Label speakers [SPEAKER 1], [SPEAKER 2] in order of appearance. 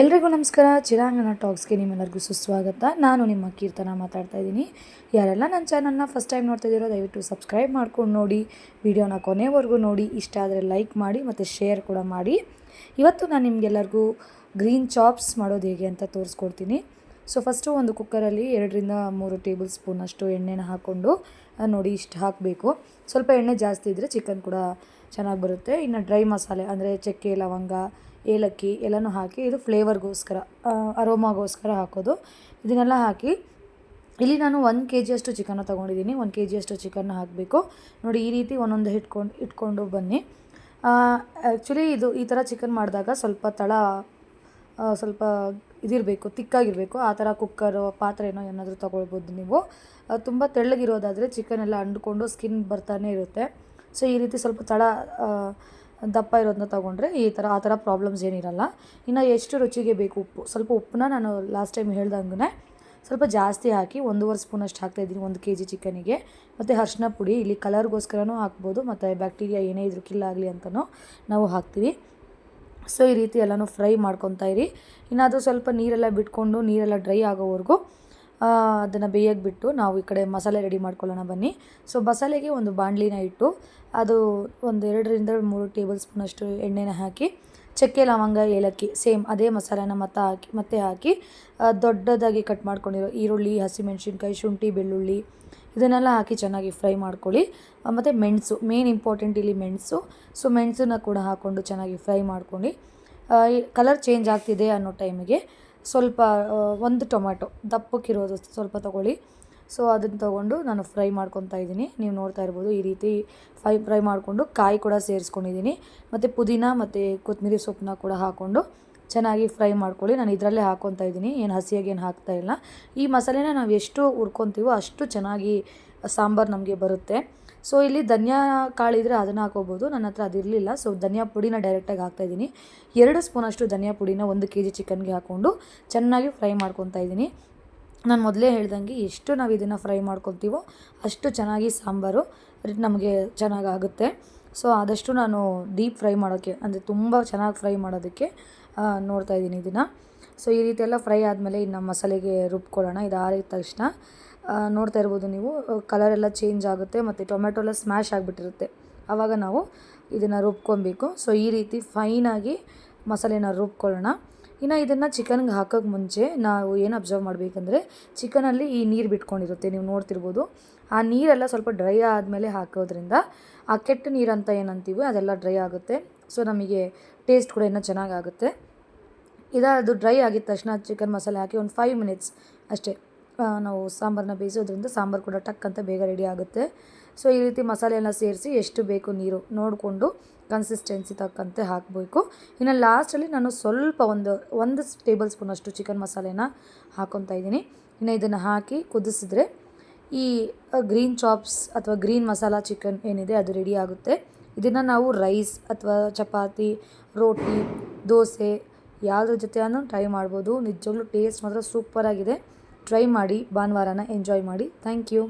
[SPEAKER 1] ಎಲ್ರಿಗೂ ನಮಸ್ಕಾರ. ಚಿರಾಂಗಣ ಟಾಕ್ಸ್ಗೆ ನಿಮ್ಮೆಲ್ಲರಿಗೂ ಸುಸ್ವಾಗತ. ನಾನು ನಿಮ್ಮ ಕೀರ್ತನ ಮಾತಾಡ್ತಾ ಇದ್ದೀನಿ. ಯಾರೆಲ್ಲ ನನ್ನ ಚಾನಲ್ನ ಫಸ್ಟ್ ಟೈಮ್ ನೋಡ್ತಾ ಇದ್ದೀರೋ, ದಯವಿಟ್ಟು ಸಬ್ಸ್ಕ್ರೈಬ್ ಮಾಡ್ಕೊಂಡು ನೋಡಿ. ವಿಡಿಯೋನ ಕೊನೆವರೆಗೂ ನೋಡಿ. ಇಷ್ಟ ಆದರೆ ಲೈಕ್ ಮಾಡಿ ಮತ್ತು ಶೇರ್ ಕೂಡ ಮಾಡಿ. ಇವತ್ತು ನಾನು ನಿಮಗೆಲ್ಲರಿಗೂ ಗ್ರೀನ್ ಚಾಪ್ಸ್ ಮಾಡೋದು ಹೇಗೆ ಅಂತ ತೋರಿಸ್ಕೊಡ್ತೀನಿ. ಸೊ ಫಸ್ಟು ಒಂದು ಕುಕ್ಕರಲ್ಲಿ ಎರಡರಿಂದ ಮೂರು ಟೇಬಲ್ ಸ್ಪೂನಷ್ಟು ಎಣ್ಣೆನ ಹಾಕ್ಕೊಂಡು ನೋಡಿ ಇಷ್ಟು ಹಾಕಬೇಕು. ಸ್ವಲ್ಪ ಎಣ್ಣೆ ಜಾಸ್ತಿ ಇದ್ದರೆ ಚಿಕನ್ ಕೂಡ ಚೆನ್ನಾಗಿ ಬರುತ್ತೆ. ಇನ್ನು ಡ್ರೈ ಮಸಾಲೆ, ಅಂದರೆ ಚಕ್ಕೆ, ಲವಂಗ, ಏಲಕ್ಕಿ ಎಲ್ಲನೂ ಹಾಕಿ ಇದು ಫ್ಲೇವರ್ಗೋಸ್ಕರ ಅರೋಮಾಗೋಸ್ಕರ ಹಾಕೋದು. ಇದನ್ನೆಲ್ಲ ಹಾಕಿ ಇಲ್ಲಿ ನಾನು ಒಂದು ಕೆ ಜಿಯಷ್ಟು ಚಿಕನ್ನ ತೊಗೊಂಡಿದ್ದೀನಿ. ಒಂದು ಕೆ ಜಿಯಷ್ಟು ಚಿಕನ್ನ ಹಾಕಬೇಕು. ನೋಡಿ, ಈ ರೀತಿ ಒಂದೊಂದು ಇಟ್ಕೊಂಡು ಇಟ್ಕೊಂಡು ಬನ್ನಿ. ಆ್ಯಕ್ಚುಲಿ ಇದು ಈ ಥರ ಚಿಕನ್ ಮಾಡಿದಾಗ ಸ್ವಲ್ಪ ತಳ ಸ್ವಲ್ಪ ಇದಿರಬೇಕು, ತಿಕ್ಕಾಗಿರಬೇಕು. ಆ ಥರ ಕುಕ್ಕರು ಪಾತ್ರೆನೋ ಏನಾದರೂ ತೊಗೊಳ್ಬೋದು ನೀವು. ತುಂಬ ತೆಳ್ಳಗಿರೋದಾದರೆ ಚಿಕನ್ ಎಲ್ಲ ಅಂಡ್ಕೊಂಡು ಸ್ಕಿನ್ ಬರ್ತಾನೆ ಇರುತ್ತೆ. ಸೊ ಈ ರೀತಿ ಸ್ವಲ್ಪ ತಳ ದಪ್ಪ ಇರೋದನ್ನ ತೊಗೊಂಡ್ರೆ ಈ ಥರ, ಆ ಥರ ಪ್ರಾಬ್ಲಮ್ಸ್ ಏನಿರಲ್ಲ. ಇನ್ನು ಎಷ್ಟು ರುಚಿಗೆ ಬೇಕು ಉಪ್ಪು? ಸ್ವಲ್ಪ ಉಪ್ಪನ್ನ ನಾನು ಲಾಸ್ಟ್ ಟೈಮ್ ಹೇಳ್ದಂಗೆ ಸ್ವಲ್ಪ ಜಾಸ್ತಿ ಹಾಕಿ ಒಂದೂವರೆ ಸ್ಪೂನಷ್ಟು ಹಾಕ್ತಾಯಿದ್ದೀನಿ ಒಂದು ಕೆ ಜಿ ಚಿಕನಿಗೆ. ಮತ್ತು ಅರ್ಶಿನ ಪುಡಿ, ಇಲ್ಲಿ ಕಲರ್ಗೋಸ್ಕರನೂ ಹಾಕ್ಬೋದು, ಮತ್ತು ಬ್ಯಾಕ್ಟೀರಿಯಾ ಏನೇ ಇದ್ರೂ ಕಿಲ್ ಆಗಲಿ ಅಂತಲೂ ನಾವು ಹಾಕ್ತೀವಿ. ಸೊ ಈ ರೀತಿ ಎಲ್ಲನೂ ಫ್ರೈ ಮಾಡ್ಕೊತಾ ಇರಿ. ಇನ್ನು ಅದು ಸ್ವಲ್ಪ ನೀರೆಲ್ಲ ಬಿಟ್ಕೊಂಡು ನೀರೆಲ್ಲ ಡ್ರೈ ಆಗೋವರೆಗೂ ಅದನ್ನು ಬೇಯಕ್ಕೆ ಬಿಟ್ಟು ನಾವು ಈ ಕಡೆ ಮಸಾಲೆ ರೆಡಿ ಮಾಡ್ಕೊಳ್ಳೋಣ ಬನ್ನಿ. ಸೊ ಮಸಾಲೆಗೆ ಒಂದು ಬಾಣಲಿನ ಇಟ್ಟು ಅದು ಒಂದು ಎರಡರಿಂದ ಮೂರು ಟೇಬಲ್ ಸ್ಪೂನಷ್ಟು ಎಣ್ಣೆನ ಹಾಕಿ, ಚಕ್ಕೆ, ಲವಂಗ, ಏಲಕ್ಕಿ ಸೇಮ್ ಅದೇ ಮಸಾಲೆನ ಮತ್ತೆ ಹಾಕಿ ಮತ್ತೆ ಹಾಕಿ ದೊಡ್ಡದಾಗಿ ಕಟ್ ಮಾಡ್ಕೊಂಡಿರೋ ಈರುಳ್ಳಿ, ಹಸಿಮೆಣಸಿನ್ಕಾಯಿ, ಶುಂಠಿ, ಬೆಳ್ಳುಳ್ಳಿ ಇದನ್ನೆಲ್ಲ ಹಾಕಿ ಚೆನ್ನಾಗಿ ಫ್ರೈ ಮಾಡ್ಕೊಳ್ಳಿ. ಮತ್ತು ಮೆಣಸು ಮೇನ್ ಇಂಪಾರ್ಟೆಂಟ್ ಇಲ್ಲಿ ಮೆಣಸು. ಸೊ ಮೆಣಸನ್ನ ಕೂಡ ಹಾಕ್ಕೊಂಡು ಚೆನ್ನಾಗಿ ಫ್ರೈ ಮಾಡ್ಕೊಂಡು ಕಲರ್ ಚೇಂಜ್ ಆಗ್ತಿದೆ ಅನ್ನೋ ಟೈಮಿಗೆ ಸ್ವಲ್ಪ ಒಂದು ಟೊಮ್ಯಾಟೊ, ದಪ್ಪಕ್ಕಿರೋದು ಸ್ವಲ್ಪ ತೊಗೊಳ್ಳಿ. ಸೊ, ಅದನ್ನು ತೊಗೊಂಡು ನಾನು ಫ್ರೈ ಮಾಡ್ಕೊತಾ ಇದ್ದೀನಿ. ನೀವು ನೋಡ್ತಾ ಇರ್ಬೋದು, ಈ ರೀತಿ ಫ್ರೈ ಫ್ರೈ ಮಾಡಿಕೊಂಡು ಕಾಯಿ ಕೂಡ ಸೇರಿಸ್ಕೊಂಡಿದ್ದೀನಿ. ಮತ್ತು ಪುದೀನ ಮತ್ತು ಕೊತ್ತಂಬರಿ ಸೊಪ್ಪನ್ನ ಕೂಡ ಹಾಕ್ಕೊಂಡು ಚೆನ್ನಾಗಿ ಫ್ರೈ ಮಾಡ್ಕೊಳ್ಳಿ. ನಾನು ಇದರಲ್ಲೇ ಹಾಕ್ಕೊತಾ ಇದ್ದೀನಿ. ಏನು ಹಸಿಯಾಗಿ ಏನು ಹಾಕ್ತಾ ಇಲ್ಲ. ಈ ಮಸಾಲೆನ ನಾವು ಎಷ್ಟು ಹುರ್ಕೊತೀವೋ ಅಷ್ಟು ಚೆನ್ನಾಗಿ ಸಾಂಬಾರು ನಮಗೆ ಬರುತ್ತೆ. ಸೊ ಇಲ್ಲಿ ಧನಿಯಾ ಕಾಳಿದ್ರೆ ಅದನ್ನು ಹಾಕೋಬೋದು. ನನ್ನ ಹತ್ರ ಅದಿರಲಿಲ್ಲ ಸೊ ಧನಿಯಾ ಪುಡಿನ ಡೈರೆಕ್ಟಾಗಿ ಹಾಕ್ತಾಯಿದ್ದೀನಿ ಎರಡು ಸ್ಪೂನಷ್ಟು ಧನಿಯಾ ಪುಡಿನ ಒಂದು ಕೆ ಜಿ ಚಿಕನ್ಗೆ ಹಾಕ್ಕೊಂಡು ಚೆನ್ನಾಗಿ ಫ್ರೈ ಮಾಡ್ಕೊತಾ ಇದ್ದೀನಿ. ನಾನು ಮೊದಲೇ ಹೇಳ್ದಂಗೆ ಎಷ್ಟು ನಾವು ಇದನ್ನು ಫ್ರೈ ಮಾಡ್ಕೊತೀವೋ ಅಷ್ಟು ಚೆನ್ನಾಗಿ ಸಾಂಬಾರು ನಮಗೆ ಚೆನ್ನಾಗಾಗುತ್ತೆ ಸೊ ಆದಷ್ಟು ನಾನು ಡೀಪ್ ಫ್ರೈ ಮಾಡೋಕ್ಕೆ ಅಂದರೆ ತುಂಬ ಚೆನ್ನಾಗಿ ಫ್ರೈ ಮಾಡೋದಕ್ಕೆ ನೋಡ್ತಾ ಇದ್ದೀನಿ ಇದನ್ನು. ಸೊ ಈ ರೀತಿ ಎಲ್ಲ ಫ್ರೈ ಆದಮೇಲೆ ಇನ್ನು ಮಸಾಲೆಗೆ ರುಬ್ಕೊಳ್ಳೋಣ. ಇದು ಆರಿದ ತಕ್ಷಣ ನೋಡ್ತಾ ಇರ್ಬೋದು ನೀವು. ಕಲರ್ ಎಲ್ಲ ಚೇಂಜ್ ಆಗುತ್ತೆ ಮತ್ತು ಟೊಮೆಟೊ ಎಲ್ಲ ಸ್ಮ್ಯಾಶ್ ಆಗಿಬಿಟ್ಟಿರುತ್ತೆ. ಆವಾಗ ನಾವು ಇದನ್ನು ರುಬ್ಕೊಬೇಕು. ಸೊ ಈ ರೀತಿ ಫೈನಾಗಿ ಮಸಾಲೆನ ರುಬ್ಕೊಳ್ಳೋಣ. ಇನ್ನು ಇದನ್ನು ಚಿಕನ್ಗೆ ಹಾಕೋಕ್ಕೆ ಮುಂಚೆ ನಾವು ಏನು ಅಬ್ಸರ್ವ್ ಮಾಡಬೇಕಂದ್ರೆ ಚಿಕನಲ್ಲಿ ಈ ನೀರು ಬಿಟ್ಕೊಂಡಿರುತ್ತೆ. ನೀವು ನೋಡ್ತಿರ್ಬೋದು. ಆ ನೀರೆಲ್ಲ ಸ್ವಲ್ಪ ಡ್ರೈ ಆದಮೇಲೆ ಹಾಕೋದ್ರಿಂದ ಆ ಕೆಟ್ಟ ನೀರು ಅಂತ ಏನಂತೀವಿ ಅದೆಲ್ಲ ಡ್ರೈ ಆಗುತ್ತೆ. ಸೊ ನಮಗೆ ಟೇಸ್ಟ್ ಕೂಡ ಇನ್ನೂ ಚೆನ್ನಾಗಾಗುತ್ತೆ. ಇದು ಅದು ಡ್ರೈ ಆಗಿದ ತಕ್ಷಣ ಚಿಕನ್ ಮಸಾಲೆ ಹಾಕಿ ಒಂದು ಫೈವ್ ಮಿನಿಟ್ಸ್ ಅಷ್ಟೇ. ನಾವು ಸಾಂಬಾರನ್ನ ಬೇಯಿಸೋದ್ರಿಂದ ಸಾಂಬಾರು ಕೂಡ ಟಕ್ ಅಂತ ಬೇಗ ರೆಡಿ ಆಗುತ್ತೆ. ಸೊ ಈ ರೀತಿ ಮಸಾಲೆಯನ್ನು ಸೇರಿಸಿ ಎಷ್ಟು ಬೇಕು ನೀರು ನೋಡಿಕೊಂಡು ಕನ್ಸಿಸ್ಟೆನ್ಸಿ ತಕ್ಕಂತೆ ಹಾಕಬೇಕು. ಇನ್ನು ಲಾಸ್ಟಲ್ಲಿ ನಾನು ಸ್ವಲ್ಪ ಒಂದು ಒಂದು ಟೇಬಲ್ ಸ್ಪೂನಷ್ಟು ಚಿಕನ್ ಮಸಾಲೆನ ಹಾಕ್ಕೊತಾ ಇದ್ದೀನಿ. ಇನ್ನು ಇದನ್ನು ಹಾಕಿ ಕುದಿಸಿದ್ರೆ ಈ ಗ್ರೀನ್ ಚಾಪ್ಸ್ ಅಥವಾ ಗ್ರೀನ್ ಮಸಾಲ ಚಿಕನ್ ಏನಿದೆ ಅದು ರೆಡಿ ಆಗುತ್ತೆ. ಇದನ್ನು ನಾವು ರೈಸ್ ಅಥವಾ ಚಪಾತಿ, ರೋಟಿ, ದೋಸೆ ಯಾವುದ್ರ ಜೊತೆನೂ ಟ್ರೈ ಮಾಡ್ಬೋದು. ನಿಜವಾಗ್ಲೂ ಟೇಸ್ಟ್ ಮಾತ್ರ ಸೂಪರಾಗಿದೆ ಟ್ರೈ ಮಾಡಿ ಭಾನುವಾರನ ಎಂಜಾಯ್ ಮಾಡಿ. Thank you